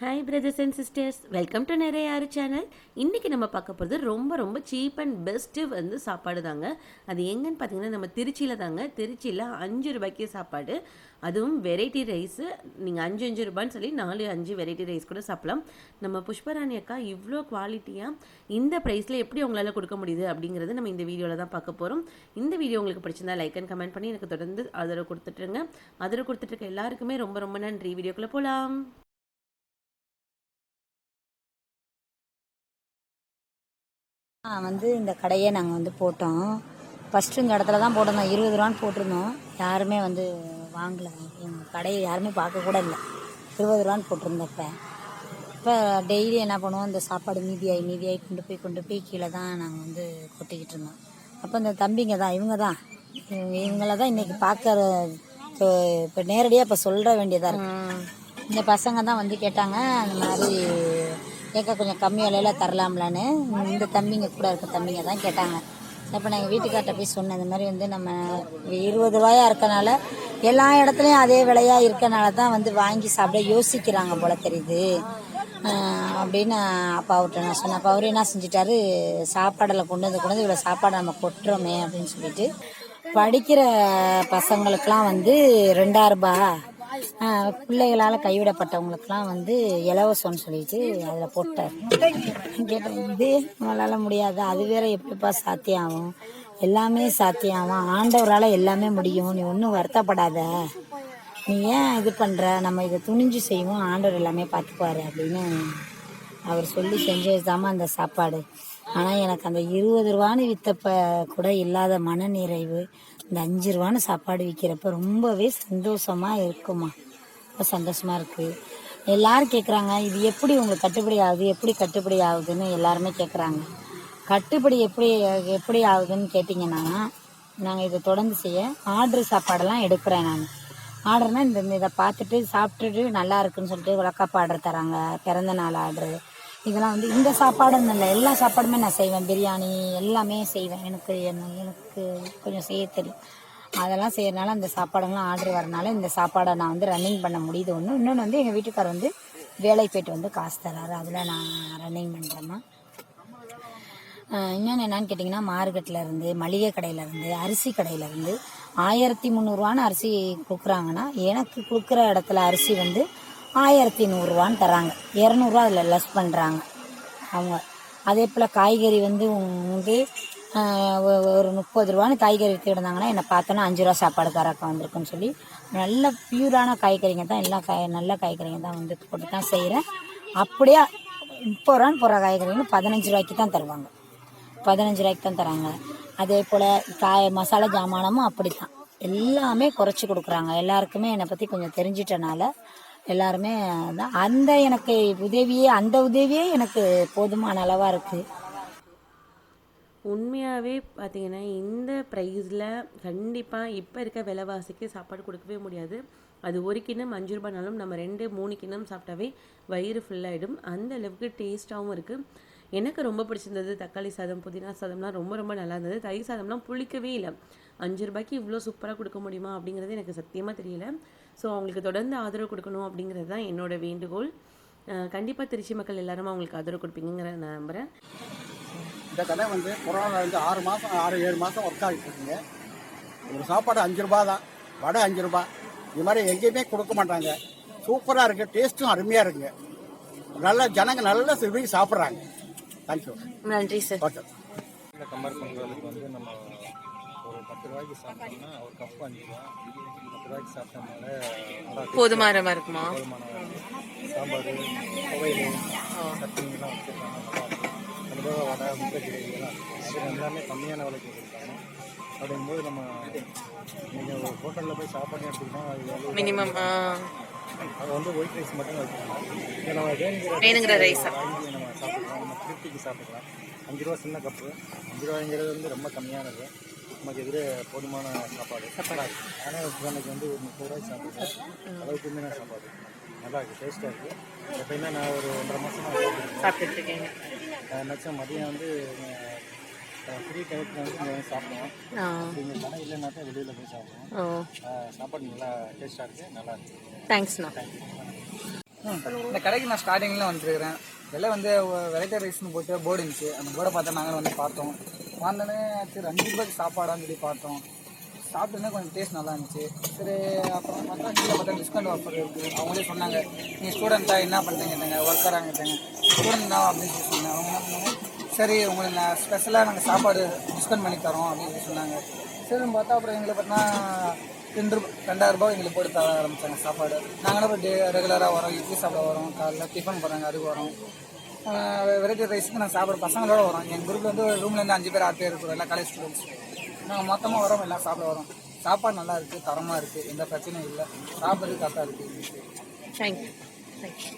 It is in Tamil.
Hi brothers and sisters welcome to நிறைய யாரு சேனல் இன்றைக்கி நம்ம பார்க்க போகிறது ரொம்ப ரொம்ப சீப் அண்ட் பெஸ்ட்டு வந்து சாப்பாடு தாங்க. அது எங்கன்னு பார்த்தீங்கன்னா நம்ம திருச்சியில் தாங்க. திருச்சியில் அஞ்சு ரூபாய்க்கு சாப்பாடு. அதுவும் வெரைட்டி ரைஸு நீங்கள் அஞ்சு அஞ்சு ரூபான்னு சொல்லி நாலு அஞ்சு வெரைட்டி ரைஸ் கூட சாப்பிடலாம். நம்ம புஷ்பராணி அக்கா இவ்வளோ குவாலிட்டியாக இந்த ப்ரைஸில் எப்படி உங்களால் கொடுக்க முடியுது அப்படிங்கிறது நம்ம இந்த வீடியோவில் தான் பார்க்க போகிறோம் இந்த வீடியோ உங்களுக்கு பிடிச்சிருந்தா லைக் அண்ட் கமெண்ட் பண்ணி எனக்கு தொடர்ந்து ஆதரவு கொடுத்துட்ருங்க ஆதரவு கொடுத்துட்ருக்க எல்லாருக்குமே ரொம்ப ரொம்ப நன்றி. வீடியோக்குள்ளே போகலாம் வந்து இந்த கடையை நாங்கள் வந்து போட்டோம். ஃபஸ்ட்டு இந்த இடத்துல தான் போட்டிருந்தோம். இருபது ரூபான்னு போட்டிருந்தோம். யாருமே வந்து வாங்கலை. எங்கள் கடையை யாருமே பார்க்க கூட இல்லை. இருபது ரூபான்னு போட்டிருந்தப்ப. இப்போ டெய்லி என்ன பண்ணுவோம்? இந்த சாப்பாடு மீதியாகி மீதியாகி கொண்டு போய் கொண்டு போய் கீழே தான் நாங்கள் வந்து கொட்டிக்கிட்டு இருந்தோம். அப்போ இந்த தம்பிங்க தான் இவங்க தான். இவங்கள தான் இன்றைக்கி பார்க்க இப்போ இப்போ நேரடியாக இப்போ சொல்ல வேண்டியதாக இருக்குது இந்த பசங்க தான் வந்து கேட்டாங்க அந்த மாதிரி ஏக்கா கொஞ்சம் கம்மி விலையில தரலாம்லான்னு. இந்த தம்பிங்க கூட இருக்க தம்பிங்க தான் கேட்டாங்க. அப்போ நான் எங்கள் வீட்டுக்கார்ட்ட போய் சொன்னேன் இந்த மாதிரி வந்து நம்ம இருபது ரூபாயாக இருக்கனால எல்லா இடத்துலையும் அதே விலையாக இருக்கனால தான் வந்து வாங்கி சாப்பிட யோசிக்கிறாங்க போல தெரியுது. அப்படின்னு அப்பா அவர்கிட்ட நான் சொன்னேன். அப்போ அவர் என்ன செஞ்சிட்டாரு? சாப்பாடில் கொண்டு வந்து கொண்டு வந்து இவ்வளோ சாப்பாடு நம்ம கொட்டுறோமே அப்படின்னு சொல்லிட்டு படிக்கிற பசங்களுக்கெலாம் வந்து ரெண்டாயிரம் ரூபாய் பிள்ளைகளால் கைவிடப்பட்டவங்களுக்குலாம் வந்து இலவசம்னு சொல்லிட்டு அதில் போட்டார். கேட்டேன் இது நம்மளால் முடியாது அது வேற எப்படிப்பா சாத்தியம் ஆகும் எல்லாமே சாத்தியம் ஆகும் ஆண்டவரால் எல்லாமே முடியும். நீ ஒன்றும் வருத்தப்படாத. நீ ஏன் இது பண்ணுற நம்ம இதை துணிஞ்சு செய்வோம். ஆண்டவர் எல்லாமே பார்த்துக்குவாரு அப்படின்னு அவர் சொல்லி செஞ்சதுதாம்மா அந்த சாப்பாடு. ஆனால் எனக்கு அந்த இருபது ரூபான்னு வித்தப்ப கூட இல்லாத மனநிறைவு இந்த அஞ்சு ரூபான்னு சாப்பாடு விற்கிறப்ப ரொம்பவே சந்தோஷமா இருக்குமா ரொம்ப சந்தோஷமா இருக்கு. எல்லாரும் கேட்குறாங்க இது எப்படி உங்களுக்கு கட்டுப்படி ஆகுது? எப்படி கட்டுப்படி ஆகுதுன்னு எல்லாருமே கேட்குறாங்க கட்டுப்படி எப்படி எப்படி ஆகுதுன்னு கேட்டிங்கன்னா நாங்கள் இதை தொடர்ந்து செய்ய ஆர்டர் சாப்பாடெல்லாம் எடுக்கிறேன் நான். ஆர்டர்னால் இந்த இதை பார்த்துட்டு சாப்பிட்டுட்டு நல்லா இருக்குன்னு சொல்லிட்டு விளக்காப்பு ஆர்டர் தராங்க. பிறந்த நாள் ஆர்டரு. இதெல்லாம் வந்து இந்த சாப்பாடுன்னு இல்லை எல்லா சாப்பாடுமே நான் செய்வேன். பிரியாணி எல்லாமே செய்வேன். எனக்கு என்ன- எனக்கு கொஞ்சம் செய்ய தெரியும். அதெல்லாம் செய்யறதுனால அந்த சாப்பாடெல்லாம் ஆர்டர் வரனால இந்த சாப்பாடை நான் வந்து ரன்னிங் பண்ண முடியுது ஒன்று இன்னொன்று வந்து எங்கள் வீட்டுக்கார் வந்து வேலைக்கு போயிட்டு வந்து காசு தராரு. அதில் நான் ரன்னிங் பண்ணுறேம்மா இன்னொன்று என்னன்னு கேட்டிங்கன்னா மார்க்கெட்டில் இருந்து மளிகை கடையிலேருந்து அரிசி கடையிலேருந்து ஆயிரத்தி முந்நூறுரூவான்னு அரிசி கொடுக்குறாங்கன்னா எனக்கு கொடுக்குற இடத்துல அரிசி வந்து ஆயிரத்தி நூறுரூவான்னு தராங்க. இரநூறுவா அதில் லெஸ் பண்ணுறாங்க அவங்க. அதே போல் காய்கறி வந்து வந்து ஒரு முப்பது ரூபான்னு காய்கறி விற்று இருந்தாங்கன்னா என்னை பார்த்தோன்னா அஞ்சு ரூபா சாப்பாடு தரக்கா வந்திருக்குன்னு சொல்லி நல்ல பியூரான காய்கறிங்க தான் எல்லா காய் நல்ல காய்கறிங்க தான் வந்து போட்டு தான் செய்கிறேன் அப்படியே முப்பது ரூபான்னு போகிற காய்கறிகள் பதினஞ்சு ரூபாய்க்கு தான் தருவாங்க. பதினஞ்சு ரூபாய்க்கு தான் தராங்க. அதே போல் காய் மசாலா ஜாமானமும் அப்படி தான் எல்லாமே குறைச்சி கொடுக்குறாங்க. எல்லாருக்குமே என்னை பற்றி கொஞ்சம் தெரிஞ்சிட்டனால எல்லாருமே அந்த எனக்கு உதவியே அந்த உதவியே எனக்கு போதுமான அளவாக இருக்குது உண்மையாகவே பார்த்தீங்கன்னா இந்த ப்ரைஸில் கண்டிப்பாக இப்போ இருக்க விலைவாசிக்கு சாப்பாடு கொடுக்கவே முடியாது. அது ஒரு கிண்ணம் அஞ்சு ரூபாய்னாலும் நம்ம ரெண்டு மூணு கிண்ணம் சாப்பிட்டாவே வயிறு ஃபுல்லாகிடும் அந்த அளவுக்கு டேஸ்ட்டாகவும் இருக்குது எனக்கு ரொம்ப பிடிச்சிருந்தது தக்காளி சாதம் புதினா சாதம்லாம் ரொம்ப ரொம்ப நல்லா இருந்தது. தயிர் சாதம்லாம் புளிக்கவே இல்லை. அஞ்சு ரூபாய்க்கு இவ்வளோ சூப்பராக கொடுக்க முடியுமா அப்படிங்கிறது எனக்கு சத்தியமாக தெரியல. ஸோ அவங்களுக்கு தொடர்ந்து ஆதரவு கொடுக்கணும் அப்படிங்கிறது தான் என்னோட வேண்டுகோள். கண்டிப்பாக திருச்சி மக்கள் எல்லாரும் அவங்களுக்கு ஆதரவு கொடுப்பீங்கிற நான் நம்புகிறேன் இந்த கடை வந்து கொரோனா வந்து ஆறு மாதம் ஆறு ஏழு மாதம் ஒர்க் ஆகிட்டு இருக்குங்க. ஒரு சாப்பாடு அஞ்சு ரூபா தான். வடை அஞ்சு ரூபா இது மாதிரி எங்கேயுமே கொடுக்க மாட்டாங்க. சூப்பராக இருக்குது டேஸ்ட்டும் அருமையாக இருக்குங்க. நல்ல ஜனங்க நல்ல விரும்பி சாப்பிட்றாங்க. தேங்க்யூ நன்றி சார் ஓகே கம்பேர் பண்ணுறதுக்கு வந்து நம்ம பத்து ரூபாய்க்கு சாப்பிட்டோம்னா ஒரு கப் அஞ்சு ரூபா பத்து ரூபாய்க்கு சாப்பிட்டோம்னால போதுமானமாக இருக்குமா? போதுமான சாம்பார் துவையல் சட்னிலாம் வச்சுருக்காங்க. வடை முட்டை. அது எல்லாமே கம்மியான விலைக்கு கொடுக்குறாங்க அப்படிங்கும்போது நம்ம நீங்கள் ஒரு ஹோட்டலில் போய் சாப்பாடு எடுத்துக்கிட்டோம் மினிமம் அது வந்து ஒயிட் ரைஸ் மட்டும் வச்சுக்கலாம். நம்ம வேணுங்கிற ரைஸ் வாங்கி நம்ம சாப்பிட்டுக்கலாம். நம்ம திருப்திக்கு சாப்பிட்டுக்கலாம். அஞ்சு ரூபா சின்ன கப்பு அஞ்சு ரூபாய்ங்கிறது வந்து ரொம்ப கம்மியானது. நமக்கு எதிரே போதுமான சாப்பாடு. இருக்கு ஆனால் எனக்கு வந்து ஒரு முப்பது ரூபாய்க்கு சாப்பிட்றேன். அளவுக்கு உண்மையான சாப்பாடு. நல்லா இருக்குது டேஸ்ட்டாக இருக்குது எப்பயுமே நான் ஒரு ஒன்றரை மாதம் சாப்பிட்டுருக்கேன் மேக்ஸிமம் மதியம் வந்து ஃப்ரீ டைத்தில் வந்து இங்கே வந்து சாப்பிடுவோம். இங்கே கடை இல்லைன்னா தான் வெளியில் போய் சாப்பிடுவோம். சாப்பாடு நல்லா டேஸ்ட்டாக இருக்குது நல்லா இருக்குது தேங்க்ஸ்ண்ணா இந்த கடைக்கு நான் ஸ்டார்டிங்கில் வந்துருக்கிறேன். வெளில வந்து வெரைட்டி ரைஸ்னு போட்டு போர்டு இருந்துச்சு. அந்த போர்டை பார்த்தா நாங்கள் வந்து பார்த்தோம். வந்தோடனே சரி அஞ்சு ரூபாய்க்கு சாப்பாடான்னு சொல்லி பார்த்தோம். சாப்பிட்டுனே கொஞ்சம் டேஸ்ட் நல்லா இருந்துச்சு. சரி அப்புறம் பார்த்தா கீழே பார்த்தா டிஸ்கவுண்ட் ஆஃபர் இருக்குது அவங்களே சொன்னாங்க நீங்கள் ஸ்டூடெண்ட்டாக என்ன பண்ணுறீங்க ஒர்க்கராக கேட்டாங்க. ஸ்டூடெண்ட் தான் அப்படின்னு சொல்லி சொன்னாங்க. அவங்க என்ன பண்ணாங்க சரி உங்களுக்கு நான் ஸ்பெஷலாக நாங்கள் சாப்பாடு டிஸ்கவுண்ட் பண்ணி தரோம் அப்படின்னு சொல்லி சொன்னாங்க. சரின்னு பார்த்தா அப்புறம் எங்களுக்கு பார்த்தீங்கன்னா ரெண்டு ரூபா எங்களுக்கு போட்டு தர ஆரம்பித்தாங்க சாப்பாடு. நாங்களும் டே ரெகுலராக வரோம் இட்லி சாப்பிட வரோம் காலைல டிஃபன் போடுறாங்க அதுக்கு வரோம். வெரைட்டி ரைஸுக்கு நான் சாப்பிட பசங்களோட வரோம். எங்கள் குரூப்பில் வந்து ரூம்ல இருந்து அஞ்சு பேர் ஆறு பேர் இருக்கிறோம். எல்லாம் காலேஜ் ஸ்டூடெண்ட்ஸ் நாங்கள் மொத்தமாக வரோம். எல்லாம் சாப்பிட வரோம். சாப்பாடு நல்லா இருக்குது தரமாக இருக்குது எந்த பிரச்சனையும் இல்லை. சாப்பிட்றது கரெக்டாக இருக்குது தேங்க்யூ தேங்க்யூ